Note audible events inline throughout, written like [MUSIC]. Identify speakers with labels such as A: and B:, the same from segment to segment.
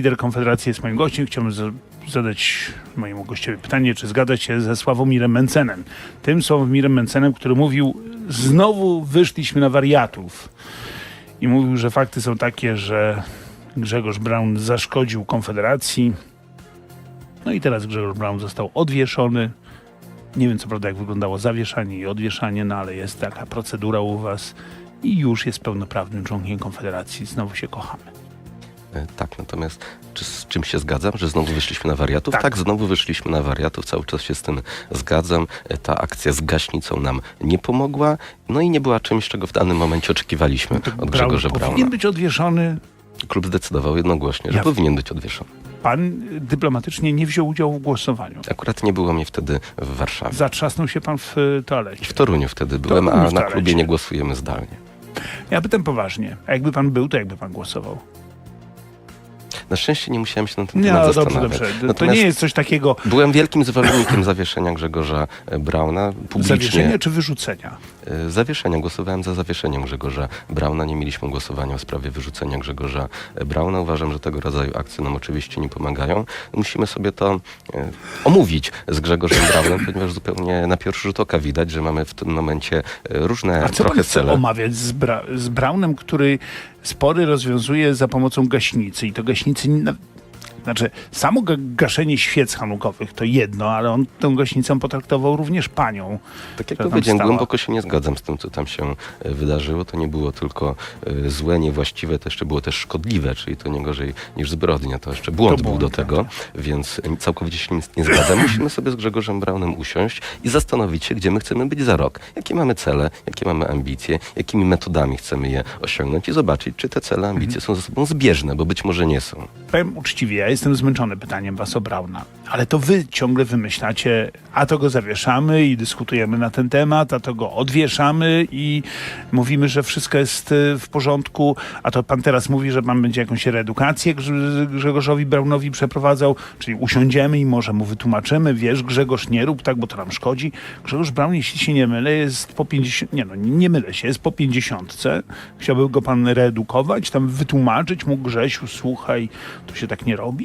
A: Lider Konfederacji jest moim gościem. Chciałbym za- zadać mojemu gościowi pytanie, czy zgadza się ze Sławomirem Mencenem. Tym Sławomirem Mencenem, który mówił, znowu wyszliśmy na wariatów. I mówił, że fakty są takie, że Grzegorz Braun zaszkodził Konfederacji. No i teraz Grzegorz Braun został odwieszony. Nie wiem co prawda jak wyglądało zawieszanie i odwieszanie, no ale jest taka procedura u was i już jest pełnoprawnym członkiem Konfederacji. Znowu się kochamy.
B: E, Tak, natomiast czy z czym się zgadzam, że znowu wyszliśmy na wariatów?
A: Tak.
B: Tak, znowu wyszliśmy na wariatów, cały czas się z tym zgadzam. E, Ta akcja z gaśnicą nam nie pomogła, no i nie była czymś, czego w danym momencie oczekiwaliśmy od
A: Braun
B: Grzegorza
A: powinien
B: Brauna.
A: być odwieszony.
B: Klub zdecydował jednogłośnie, że
A: Ja-
B: powinien być odwieszony.
A: Pan y, dyplomatycznie nie wziął udziału w głosowaniu.
B: Akurat nie było mnie wtedy w Warszawie.
A: Zatrzasnął się pan w y, toalecie.
B: W Toruniu wtedy byłem,
A: Toruniu
B: a na klubie nie głosujemy zdalnie.
A: Ja pytam poważnie. A jakby pan był, to jakby pan głosował?
B: Na szczęście nie musiałem się na ten temat
A: no dobrze,
B: zastanawiać.
A: dobrze. To
B: Natomiast
A: nie jest coś takiego
B: Byłem wielkim zwolennikiem zawieszenia Grzegorza Brauna. Publicznie
A: zawieszenia czy wyrzucenia.
B: E, Zawieszenia. Głosowałem za zawieszeniem Grzegorza Brauna. Nie mieliśmy głosowania w sprawie wyrzucenia Grzegorza Brauna. Uważam, że tego rodzaju akcje nam oczywiście nie pomagają. Musimy sobie to e, omówić z Grzegorzem Braunem, [CLEARS THROAT] ponieważ zupełnie na pierwszy rzut oka widać, że mamy w tym momencie e, różne
A: A co
B: trochę
A: pan chce
B: cele.
A: omawiać z, Bra z Braunem, który spory rozwiązuje za pomocą gaśnicy i to gaśnicy... na- Znaczy, samo ga- gaszenie świec hanukowych to jedno, ale on tą gaśnicą potraktował również panią.
B: Tak jak powiedziałem,
A: stała.
B: głęboko się nie zgadzam z tym, co tam się e, wydarzyło. To nie było tylko e, złe, niewłaściwe, to jeszcze było też szkodliwe, czyli to nie gorzej niż zbrodnia. To jeszcze błąd
A: To
B: był
A: błąd,
B: do tego, więc e, całkowicie się nie- nie zgadzam. [COUGHS] Musimy sobie z Grzegorzem Braunem usiąść i zastanowić się, gdzie my chcemy być za rok. Jakie mamy cele, jakie mamy ambicje, jakimi metodami chcemy je osiągnąć i zobaczyć, czy te cele, ambicje są ze sobą zbieżne, bo być może nie są.
A: Powiem uczciwie, ja jestem zmęczony pytaniem was o Brauna, ale to wy ciągle wymyślacie, a to go zawieszamy i dyskutujemy na ten temat, a to go odwieszamy i mówimy, że wszystko jest y, w porządku, a to pan teraz mówi, że pan będzie jakąś reedukację Grze- Grzegorzowi Braunowi przeprowadzał, czyli usiądziemy i może mu wytłumaczymy, wiesz Grzegorz, nie rób tak, bo to nam szkodzi. Grzegorz Braun, jeśli się nie mylę, jest po 50, nie no, nie mylę się, jest po 50. Chciałby go pan reedukować, tam wytłumaczyć mu Grzesiu, słuchaj, to się tak nie robi.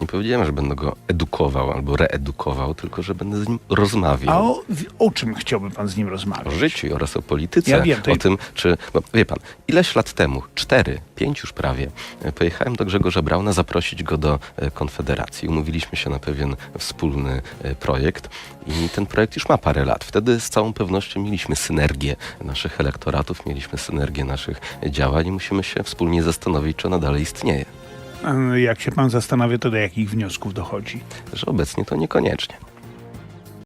B: Nie powiedziałem, że będę go edukował albo reedukował, tylko że będę z nim rozmawiał.
A: A o, o czym chciałby pan z nim rozmawiać?
B: o życiu oraz o polityce,
A: Ja wiem, to
B: o tym, czy, bo wie pan, ileś lat temu, cztery, pięć już prawie, e, pojechałem do Grzegorza Brauna zaprosić go do e, Konfederacji. Umówiliśmy się na pewien wspólny e, projekt i ten projekt już ma parę lat. Wtedy z całą pewnością mieliśmy synergię naszych elektoratów, mieliśmy synergię naszych działań i musimy się wspólnie zastanowić, czy ona dalej istnieje.
A: Jak się pan zastanawia, to do jakich wniosków dochodzi?
B: Że obecnie to niekoniecznie.